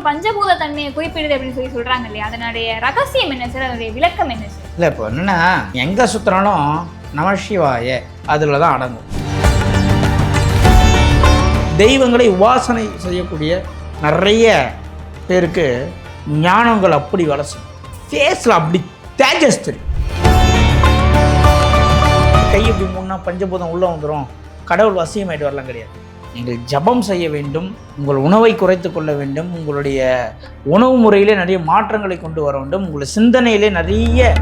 ஒரு பஞ்சபூத தன்மையை குறிப்பிடுது அப்படின்னு சொல்லி சொல்றாங்க இல்லையா? அதனுடைய ரகசியம் என்ன சார்? அதனுடைய விளக்கம் என்ன சார்? இல்லை இப்போ என்னன்னா எங்கே சுற்றினாலும் நமசிவாய அதில் தான் அடங்கும். தெய்வங்களை உபாசனை செய்யக்கூடிய நிறைய பேருக்கு ஞானங்கள் அப்படி வளசும் ஃபேஸில் அப்படி தேஜஸ் தெரியும். கை இப்படி முன்னா பஞ்சபூதம் உள்ளே வந்துடும் கடவுள் வசியமாயிட்டு வரலாம் கிடையாது. நீங்கள் ஜபம் செய்ய வேண்டும் உங்கள் உணவை குறைத்து கொள்ள வேண்டும் உங்களுடைய உணவு முறையிலே நிறைய மாற்றங்களை கொண்டு வர வேண்டும் உங்களுடைய சிந்தனையிலே நிறைய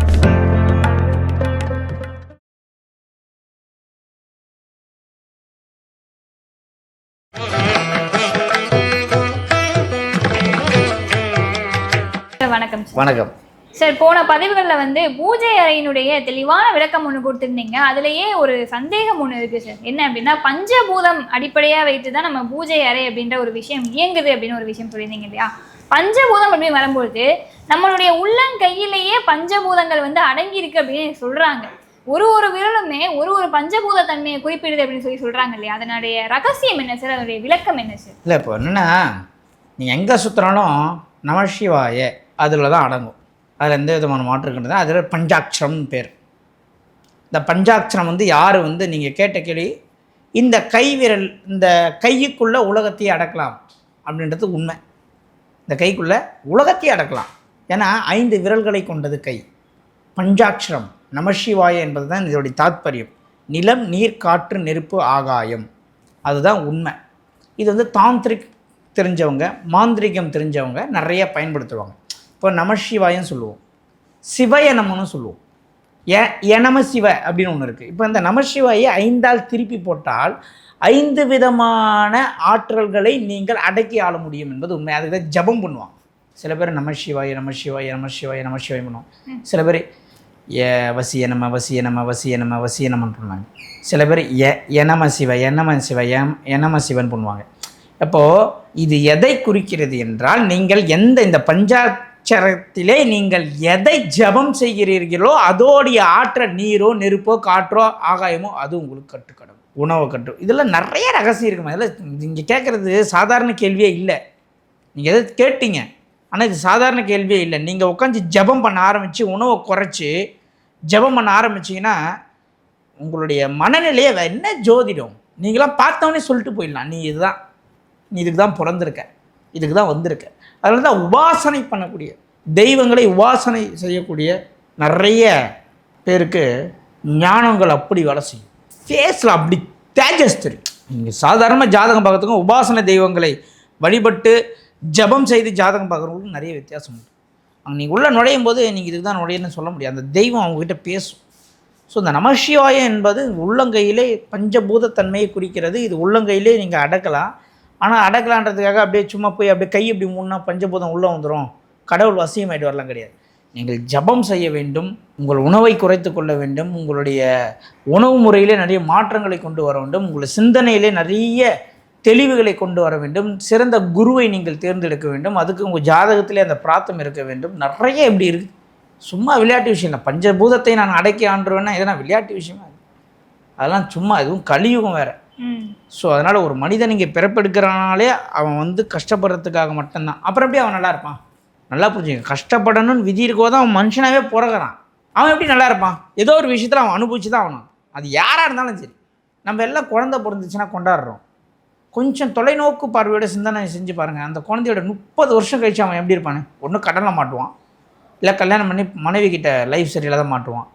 வணக்கம். வணக்கம். சார் போன பதிவுகளில் வந்து பூஜை அறையினுடைய தெளிவான விளக்கம் ஒன்று கொடுத்துருந்தீங்க. அதுலேயே ஒரு சந்தேகம் ஒன்று இருக்குது சார். என்ன அப்படின்னா பஞ்சபூதம் அடிப்படையாக வைத்து தான் நம்ம பூஜை அறை அப்படின்ற ஒரு விஷயம் இயங்குது அப்படின்னு ஒரு விஷயம் சொல்லியிருந்தீங்க இல்லையா? பஞ்சபூதம் அப்படின்னு வரும்போது நம்மளுடைய உள்ளங்கையிலேயே பஞ்சபூதங்கள் வந்து அடங்கி இருக்கு அப்படின்னு சொல்கிறாங்க ஒரு ஒரு விரலுமே ஒரு ஒரு பஞ்சபூத தன்மையை குறிப்பிடுது அப்படின்னு சொல்லி சொல்கிறாங்க இல்லையா? அதனுடைய ரகசியம் என்ன சார்? அதனுடைய விளக்கம் என்ன சார்? இல்லை இப்போ என்னென்னா நீ எங்கே சுற்றினாலும் நமசிவாய அதில் தான் அடங்கும். அதில் எந்த விதமான மாற்றம் கிடையாது அதில் பஞ்சாட்சரம்னு பேர். இந்த பஞ்சாட்சரம் வந்து யார் வந்து நீங்கள் கேட்ட கேள்வி இந்த கை விரல் இந்த கையுக்குள்ளே உலகத்தையே அடக்கலாம் அப்படின்றது உண்மை. இந்த கைக்குள்ளே உலகத்தையே அடக்கலாம். ஏன்னா ஐந்து விரல்களை கொண்டது கை. பஞ்சாட்சரம் நமசிவாய என்பது தான் இதோடைய தாத்பரியம். நிலம் நீர் காற்று நெருப்பு ஆகாயம். அதுதான் உண்மை. இது வந்து தாந்திரிக் தெரிஞ்சவங்க மாந்திரிகம் தெரிஞ்சவங்க நிறைய பயன்படுத்துவாங்க. இப்போ நமசிவாயம் சொல்லுவோம். சிவயனம்னு சொல்லுவோம். ஏ எனம சிவ அப்படின்னு ஒன்று இருக்குது இப்போ இந்த நமசிவாயை ஐந்தால் திருப்பி போட்டால் ஐந்து விதமான ஆற்றல்களை நீங்கள் அடக்கி ஆள முடியும் என்பது உண்மை. அதுக்கு தான் ஜபம் பண்ணுவாங்க. சில பேர் நமசிவாய நமசிவாய நமசிவாய நமசிவாய பண்ணுவாங்க. சில பேர் ஏ வசிய நம வசிய நம வசிய நம வசிய பண்ணுவாங்க. சில பேர் எ எனம சிவ எனம சிவ எம் எனம சிவன் பண்ணுவாங்க. அப்போது இது எதை குறிக்கிறது என்றால் நீங்கள் எந்த இந்த பஞ்சாட்சரத்திலே நீங்கள் எதை ஜபம் செய்கிறீர்களோ அதோடைய ஆற்றல் நீரோ நெருப்போ காற்றோ ஆகாயமோ அது உங்களுக்கு கட்டுக்கடும். உணவு கட்டு. இதெல்லாம் நிறைய ரகசியம் இருக்குமா? இதில் நீங்கள் கேட்குறது சாதாரண கேள்வியே இல்லை. நீங்கள் எதை கேட்டீங்க? ஆனால் இது சாதாரண கேள்வியே இல்லை. நீங்கள் உட்காந்து ஜெபம் பண்ண ஆரம்பித்து உணவை குறைச்சி ஜெபம் பண்ண ஆரம்பிச்சிங்கன்னா உங்களுடைய மனநிலையை என்ன ஜோதிடம்? நீங்களாம் பார்த்தவொன்னே சொல்லிட்டு போயிடலாம். நீ இதுதான் நீ இதுக்கு தான் பிறந்திருக்க. இதுக்கு தான் வந்திருக்க. அதில் தான் உபாசனை பண்ணக்கூடிய தெய்வங்களை உபாசனை செய்யக்கூடிய நிறைய பேருக்கு ஞானங்கள் அப்படி வேலை செய்யும். ஃபேஸில் அப்படி தேஜஸ் தெரியும். நீங்கள் சாதாரணமாக ஜாதகம் பார்க்கறதுக்கும் உபாசனை தெய்வங்களை வழிபட்டு ஜெபம் செய்து ஜாதகம் பார்க்குறவங்களுக்கு நிறைய வித்தியாசம் உண்டு. அங்கே நீங்கள் உள்ளே நுழையும் போது நீங்கள் இதுக்கு தான் நுழையன்னு சொல்ல முடியாது. அந்த தெய்வம் அவங்ககிட்ட பேசும். ஸோ இந்த நமசிவாயம் என்பது உள்ளங்கையிலே பஞ்சபூத தன்மையை குறிக்கிறது. இது உள்ளங்கையிலே நீங்கள் அடக்கலாம். ஆனால் அடக்கலான்றதுக்காக அப்படியே சும்மா போய் அப்படியே கை இப்படி முன்னா பஞ்சபூதம் உள்ளே வந்துடும் கடவுள் வசியமாயிட்டு வரலாம் கிடையாது. நீங்கள் ஜபம் செய்ய வேண்டும் உங்கள் உணவை குறைத்து கொள்ள வேண்டும் உங்களுடைய உணவு முறையிலே நிறைய மாற்றங்களை கொண்டு வர வேண்டும் உங்களுடைய சிந்தனையிலே நிறைய தெளிவுகளை கொண்டு வர வேண்டும் சிறந்த குருவை நீங்கள் தேர்ந்தெடுக்க வேண்டும் அதுக்கு உங்கள் ஜாதகத்திலே அந்த பிராத்தம் இருக்க வேண்டும். நிறைய இப்படி இருக்குது சும்மா விளையாட்டு விஷயம் இல்லை. பஞ்சபூதத்தை நான் அடக்கி ஆண்டுவேன்னா இதெல்லாம் விளையாட்டு விஷயமா? அதெல்லாம் சும்மா எதுவும் கலியுகம் வேறு. ஸோ அதனால் ஒரு மனிதன் இங்கே பிறப்பெடுக்கிறனாலே அவன் வந்து கஷ்டப்படுறதுக்காக மட்டும்தான். அப்புறம் எப்படி அவன் நல்லா இருப்பான்? நல்லா புரிஞ்சுங்க. கஷ்டப்படணும்னு விதி இருக்கோ தான் அவன் மனுஷனாகவே பிறகுறான். அவன் எப்படி நல்லா இருப்பான்? ஏதோ ஒரு விஷயத்தில் அவன் அனுபவிச்சு தான் ஆகணும். அது யாராக இருந்தாலும் சரி. நம்ம எல்லாம் குழந்தை பிறந்துச்சுன்னா கொண்டாடுறோம். கொஞ்சம் தொலைநோக்கு பார்வையோட சிந்தனை செஞ்சு பாருங்கள் அந்த குழந்தையோட முப்பது வருஷம் கழிச்சு அவன் எப்படி இருப்பானு? ஒன்று கடனில் மாட்டுவான். இல்லை கல்யாணம் பண்ணி மனைவி கிட்ட லைஃப் சரியில்லாத மாட்டுவான்.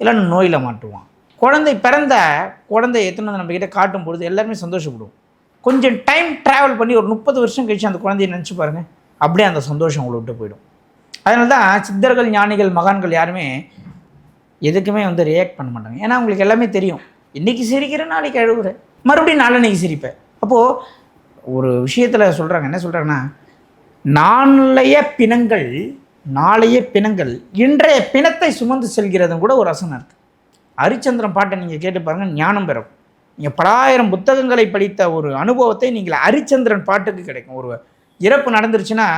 இல்லைன்னு நோயில் மாட்டுவான். குழந்தை பிறந்த குழந்தை எத்தனை வந்து நம்ம காட்டும் பொழுது எல்லாருமே சந்தோஷப்படுவோம். கொஞ்சம் டைம் ட்ராவல் பண்ணி ஒரு முப்பது வருஷம் கழிச்சு அந்த குழந்தைய நினச்சி பாருங்கள் அப்படியே அந்த சந்தோஷம் உங்களை விட்டு போயிடும். அதனால தான் சித்தர்கள் ஞானிகள் மகான்கள் யாருமே எதுக்குமே வந்து ரியாக்ட் பண்ண மாட்டாங்க. ஏன்னா அவங்களுக்கு எல்லாமே தெரியும். இன்றைக்கி சிரிக்கிறேன் நாளைக்கு அழுகுறேன் மறுபடியும் நாளன்னைக்கு சிரிப்பேன். அப்போது ஒரு விஷயத்தில் சொல்கிறாங்க என்ன சொல்கிறாங்கன்னா நாளைய பிணங்கள் நாளைய பிணங்கள் இன்றைய பிணத்தை சுமந்து செல்கிறதும் கூட ஒரு ரசனை இருக்குது ஹரிச்சந்திரன் பாட்டை நீங்கள் கேட்டு பாருங்கள் ஞானம் பெறும். நீங்கள் பலாயிரம் புத்தகங்களை படித்த ஒரு அனுபவத்தை நீங்கள் ஹரிச்சந்திரன் பாட்டுக்கு கிடைக்கும். ஒரு இறப்பு நடந்துருச்சுன்னா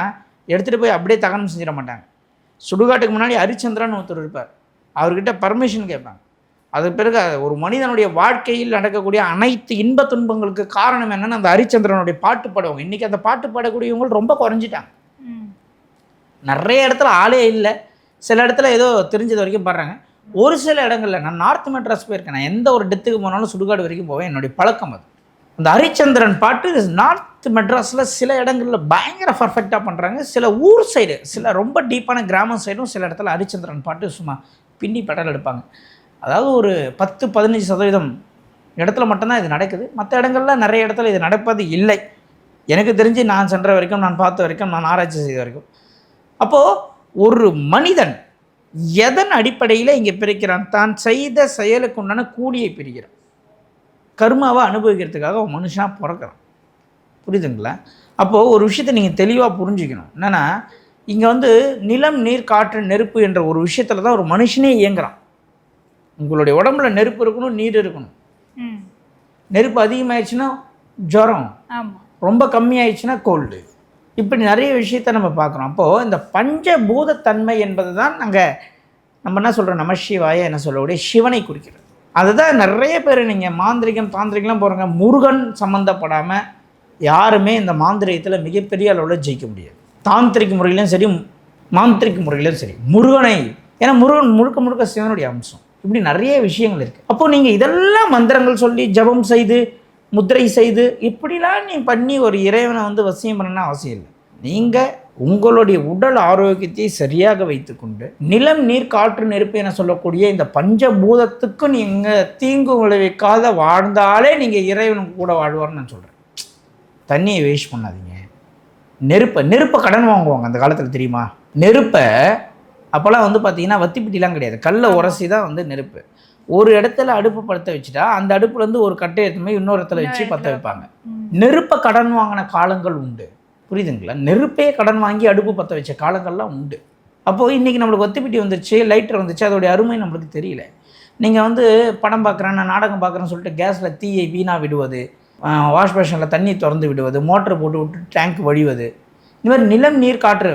எடுத்துகிட்டு போய் அப்படியே தகனம் செஞ்சிட மாட்டாங்க. சுடுகாட்டுக்கு முன்னாடி ஹரிச்சந்திரன் ஒருத்தர் இருப்பார். அவர்கிட்ட பர்மிஷன் கேட்பாங்க. அதுக்கு பிறகு ஒரு மனிதனுடைய வாழ்க்கையில் நடக்கக்கூடிய அனைத்து இன்ப துன்பங்களுக்கு காரணம் என்னன்னு அந்த ஹரிச்சந்திரனுடைய பாட்டு பாடுவாங்க. இன்றைக்கி அந்த பாட்டு பாடக்கூடியவங்க ரொம்ப குறைஞ்சிட்டாங்க. நிறைய இடத்துல ஆளே இல்லை. சில இடத்துல ஏதோ தெரிஞ்சது வரைக்கும் பாடுறாங்க. ஒரு சில இடங்களில் நான் நார்த் மெட்ராஸ் போயிருக்கேன். நான் எந்த ஒரு டெத்துக்கு போனாலும் சுடுகாடு வரைக்கும் போவேன். என்னுடைய பழக்கம் அது. அந்த ஹரிச்சந்திரன் பாட்டு நார்த் மெட்ராஸில் சில இடங்களில் பயங்கர பர்ஃபெக்டாக பண்ணுறாங்க சில ஊர் சைடு சில ரொம்ப டீப்பான கிராமம் சைடும் சில இடத்துல ஹரிச்சந்திரன் பாட்டு சும்மா பின்னி படல் எடுப்பாங்க. அதாவது ஒரு பத்து பதினஞ்சு சதவீதம் இடத்துல மட்டும்தான் இது நடக்குது. மற்ற இடங்கள்ல நிறைய இடத்துல இது நடப்பது இல்லை. எனக்கு தெரிஞ்சு நான் சென்ற வரைக்கும் நான் பார்த்த வரைக்கும் நான் ஆராய்ச்சி செய்த வரைக்கும். அப்போது ஒரு மனிதன் எதன் அடிப்படையில் இங்கே பிரிக்கிறான் தான் செய்த செயலுக்கு உண்டான கூலியை பிரிக்கிறான். கர்மாவை அனுபவிக்கிறதுக்காக மனுஷனாக பிறக்கிறான். புரியுதுங்களா? அப்போது ஒரு விஷயத்தை நீங்கள் தெளிவாக புரிஞ்சுக்கணும். என்னென்னா இங்கே வந்து நிலம் நீர் காற்று நெருப்பு என்ற ஒரு விஷயத்தில் தான் ஒரு மனுஷனே இயங்குறான். உங்களுடைய உடம்புல நெருப்பு இருக்கணும் நீர் இருக்கணும். நெருப்பு அதிகமாயிடுச்சுன்னா ஜுரம். ரொம்ப கம்மியாயிடுச்சுன்னா கோல்டு. இப்படி நிறைய விஷயத்த நம்ம பார்க்குறோம் அப்போது இந்த பஞ்சபூதத்தன்மை என்பது தான் நாங்கள் நம்ம என்ன சொல்கிறோம் நமசிவாய என்ன சொல்லக்கூடிய சிவனை குறிக்கிறது. அதுதான் நிறைய பேர் நீங்கள் மாந்திரிகம் தாந்திரிகம்லாம் போகிறாங்க முருகன் சம்மந்தப்படாமல் யாருமே இந்த மாந்திரிகத்தில் மிகப்பெரிய அளவில் ஜெயிக்க முடியாது. தாந்திரிக் முறையிலும் சரி மாந்திரிக் முறையிலும் சரி முருகனை ஏன்னா முருகன் முழுக்க முழுக்க சிவனுடைய அம்சம். இப்படி நிறைய விஷயங்கள் இருக்குது அப்போது நீங்கள் இதெல்லாம் மந்திரங்கள் சொல்லி ஜெபம் செய்து முத்திரை செய்து இப்படிலாம் நீ பண்ணி ஒரு இறைவனை வந்து வசியம் பண்ணணும்னு அவசியம் இல்லை. நீங்கள் உங்களுடைய உடல் ஆரோக்கியத்தை சரியாக வைத்துக்கொண்டு நிலம் நீர் காற்று நெருப்பு என சொல்லக்கூடிய இந்த பஞ்சபூதத்துக்கு நீங்கள் தீங்கு விளைவிக்காத வாழ்ந்தாலே நீங்கள் இறைவன் கூட வாழ்வார்னு நான் சொல்கிறேன் தண்ணியை வேஸ்ட் பண்ணாதீங்க. நெருப்பை நெருப்பை கடன் வாங்குவாங்க அந்த காலத்தில் தெரியுமா? நெருப்பை அப்போல்லாம் வந்து பார்த்தீங்கன்னா வத்திப்பிட்டிலாம் கிடையாது. கல்லை உரசி தான் வந்து நெருப்பு. ஒரு இடத்துல அடுப்பு பற்ற வச்சுட்டா அந்த அடுப்புலேருந்து ஒரு கட்டை எடுத்து போய் இன்னொரு இடத்துல வச்சு பற்ற வைப்பாங்க. நெருப்பை கடன் வாங்கின காலங்கள் உண்டு. புரியுதுங்களா? நெருப்பே கடன் வாங்கி அடுப்பு பற்ற வச்ச காலங்கள்லாம் உண்டு. அப்போது இன்றைக்கி நம்மளுக்கு ஒத்திப்பிட்டி வந்துருச்சு லைட்டர் வந்துச்சு அதோடைய அருமை நம்மளுக்கு தெரியல. நீங்கள் வந்து படம் பார்க்குறேன் நான் நாடகம் பார்க்குறேன்னு சொல்லிட்டு கேஸில் தீயை வீணாக விடுவது வாஷ் பேஷனில் தண்ணி திறந்து விடுவது மோட்டர் போட்டு விட்டு டேங்க் வடிவது இந்த மாதிரி நிலம் நீர் காற்று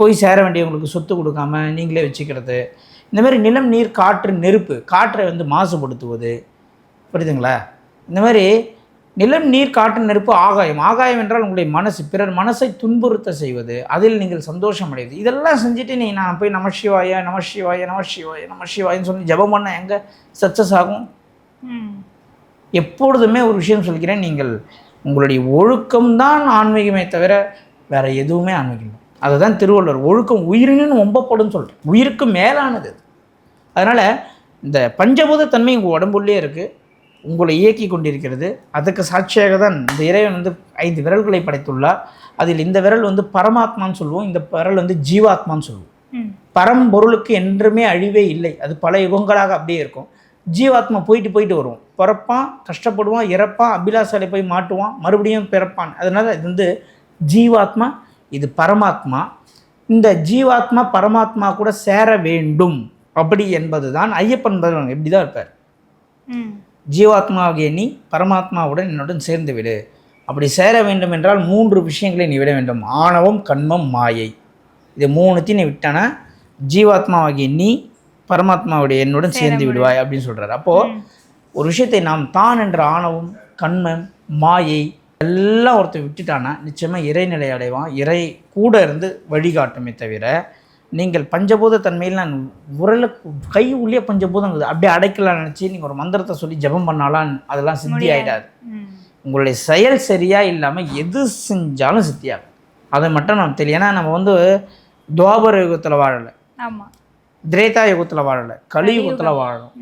போய் சேர வேண்டியவங்களுக்கு சொத்து கொடுக்காம நீங்களே வச்சுக்கிறது இந்த மாதிரி நிலம் நீர் காற்று நெருப்பு காற்றை வந்து மாசுபடுத்துவது. புரியுதுங்களா? இந்த மாதிரி நிலம் நீர் காற்று நெருப்பு ஆகாயம். ஆகாயம் என்றால் உங்களுடைய மனசு. பிறர் மனசை துன்புறுத்த செய்வது. அதில் நீங்கள் சந்தோஷம் அடைவது. இதெல்லாம் செஞ்சுட்டு நீ நான் போய் நம சிவாய நம சிவாய நம சிவாய நம சிவாயன்னு சொல்லி ஜெபம் பண்ண எங்கே சக்ஸஸ் ஆகும்? எப்பொழுதுமே ஒரு விஷயம் சொல்கிறேன். நீங்கள் உங்களுடைய ஒழுக்கம்தான் ஆன்மீகமே தவிர வேற எதுவுமே ஆன்மீகம் இல்லை. அதுதான் திருவள்ளுவர். ஒழுக்கம் உயிரினும் ஒம்பப்படும் சொல்கிறேன் உயிருக்கு மேலானது அது. அதனால் இந்த பஞ்சபூத தன்மை உங்கள் உடம்புள்ளே இருக்குது உங்களை இயக்கி கொண்டிருக்கிறது. அதுக்கு சாட்சியாக தான் இந்த இறைவன் வந்து ஐந்து விரல்களை படைத்துள்ளார். அதில் இந்த விரல் வந்து பரமாத்மான்னு சொல்லுவோம். இந்த விரல் வந்து ஜீவாத்மான்னு சொல்லுவோம். ம். பரம்பொருளுக்கு என்றுமே அழிவே இல்லை. அது பல யுகங்களாக அப்படியே இருக்கும். ஜீவாத்மா போயிட்டு போயிட்டு வருவோம். பிறப்பான் கஷ்டப்படுவான் இறப்பான் அபிலாசாலை போய் மாட்டுவான் மறுபடியும் பிறப்பான். அதனால் இது வந்து ஜீவாத்மா இது பரமாத்மா. இந்த ஜீவாத்மா பரமாத்மா கூட சேர வேண்டும். அப்படி என்பது தான் ஐயப்பன் பதில் இப்படி தான் இருப்பார் ஜீவாத்மாவாகிய நீ பரமாத்மாவுடன் என்னுடன் சேர்ந்து விடு. அப்படி சேர வேண்டும் என்றால் மூன்று விஷயங்களை நீ விட வேண்டும். ஆணவம் கண்மம் மாயை. இது மூணுத்தையும் நீ விட்டானா ஜீவாத்மாவாகிய நீ பரமாத்மாவுடைய என்னுடன் சேர்ந்து விடுவாய் அப்படின்னு சொல்றாரு. அப்போது. ஒரு விஷயத்தை நாம் தான் என்ற ஆணவம் கண்மம் மாயை எல்லாம் ஒருத்தன் விட்டுட்டானா நிச்சயமாக இறைநிலை அடைவான். இறை கூட இருந்து வழிகாட்டுமே தவிர நீங்கள் பஞ்சபூத தன்மையில் நான் உரல கை உள்ளே பஞ்சபூதம் அப்படியே அடைக்கலாம் நினச்சி நீங்கள் ஒரு மந்திரத்தை சொல்லி ஜெபம் பண்ணாலாம் அதெல்லாம் சித்தி ம். உங்களுடைய செயல் சரியா இல்லாமல் எது செஞ்சாலும் சித்தியாகும் அதை மட்டும் நாம் தெரியும் ஏன்னா நம்ம வந்து துவாபர யுகத்தில் வாழலை. திரேதா யுகத்தில் வாழலை. கலியுகத்தில் வாழணும்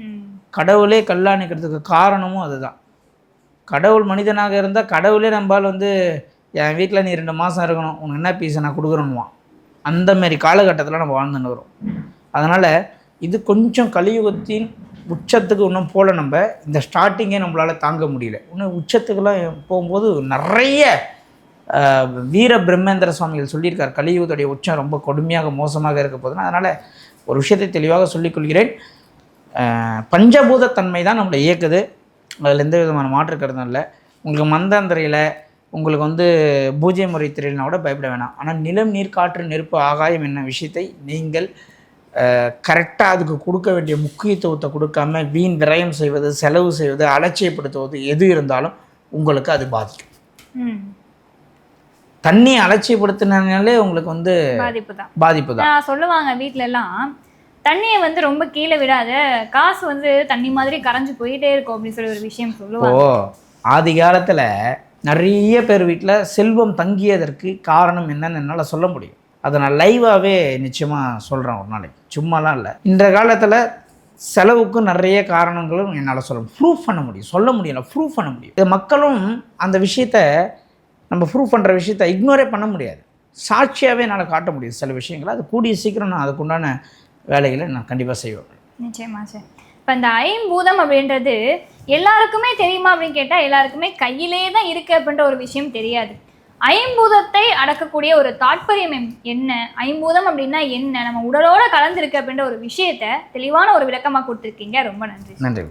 கடவுளே கல்லாணிக்கிறதுக்கு காரணமும் அதுதான். கடவுள் மனிதனாக இருந்தால் கடவுளே நம்பால் வந்து என் வீட்டில் நீ ரெண்டு மாதம் இருக்கணும் உனக்கு என்ன பீஸை நான் கொடுக்குறேன்னுவான் அந்தமாரி காலகட்டத்தில் நம்ம வாழ்ந்துன்னு வரும் அதனால் இது கொஞ்சம் கலியுகத்தின் உச்சத்துக்கு இன்னும் போல நம்ம இந்த ஸ்டார்டிங்கே நம்மளால் தாங்க முடியல. இன்னும் உச்சத்துக்கெல்லாம் போகும்போது நிறைய வீர பிரம்மேந்திர சுவாமிகள் சொல்லியிருக்கார் கலியுகத்துடைய உச்சம் ரொம்ப கொடுமையாக மோசமாக இருக்க போதுன்னு அதனால் ஒரு விஷயத்தை தெளிவாக சொல்லிக்கொள்கிறேன் ஆஹ், பஞ்சபூத தன்மை தான் நம்மளை இயக்குது. அதில் எந்த விதமான மாற்று கருத்தும் இல்லை. உங்களுக்கு மந்தாந்திரையில் உங்களுக்கு வந்து பூஜை முறை தெரியலனா கூட பயப்பட வேணாம். ஆனால் நிலம் நீர் காற்று நெருப்பு ஆகாயம் என்ன விஷயத்தை நீங்கள் கரெக்டாக அதுக்கு கொடுக்க வேண்டிய முக்கியத்துவத்தை கொடுக்காம வீண் விரயம் செய்வது செலவு செய்வது அலட்சியப்படுத்துவது எது இருந்தாலும் உங்களுக்கு அது பாதிக்கும். தண்ணி அலட்சியப்படுத்தினாலே உங்களுக்கு வந்து பாதிப்பு தான். பாதிப்பு தான். சொல்லுவாங்க வீட்ல எல்லாம் தண்ணியை வந்து ரொம்ப கீழே விடாத. காசு வந்து தண்ணி மாதிரி கரைஞ்சு போயிட்டே இருக்கும் அப்படின்னு சொல்லி ஒரு விஷயம் சொல்லுவாங்க. ஆதி காலத்தில் நிறைய பேர் வீட்டில் செல்வம் தங்கியதற்கு காரணம் என்னன்னு என்னால் சொல்ல முடியும். அதை நான் லைவாகவே நிச்சயமாக சொல்கிறேன் ஒரு நாளைக்கு. சும்மாலாம் இல்லை. இந்த காலத்தில் செலவுக்கும் நிறைய காரணங்களும் என்னால் சொல்ல ப்ரூஃப் பண்ண முடியும். சொல்ல முடியல. ப்ரூஃப் பண்ண முடியும். இது மக்களும் அந்த விஷயத்த நம்ம ப்ரூஃப் பண்ணுற விஷயத்த இக்னோரே பண்ண முடியாது. சாட்சியாகவே என்னால் காட்ட முடியும் சில விஷயங்களை. அது கூடிய சீக்கிரம் நான் அதுக்குண்டான வேலைகளை நான் கண்டிப்பாக செய்வேன். நிச்சயமா சார் இப்போ இந்த ஐம்பூதம் அப்படின்றது எல்லாருக்குமே தெரியுமா அப்படின்னு கேட்டால் எல்லாருக்குமே கையிலே தான் இருக்கு அப்படின்ற ஒரு விஷயம் தெரியாது. ஐம்பூதத்தை அடக்கக்கூடிய ஒரு தாற்பயம் என்ன? ஐம்பூதம் அப்படின்னா என்ன? நம்ம உடலோட கலந்துருக்கு அப்படின்ற ஒரு விஷயத்த தெளிவான ஒரு விளக்கமாக கொடுத்துருக்கீங்க. ரொம்ப நன்றி நன்றி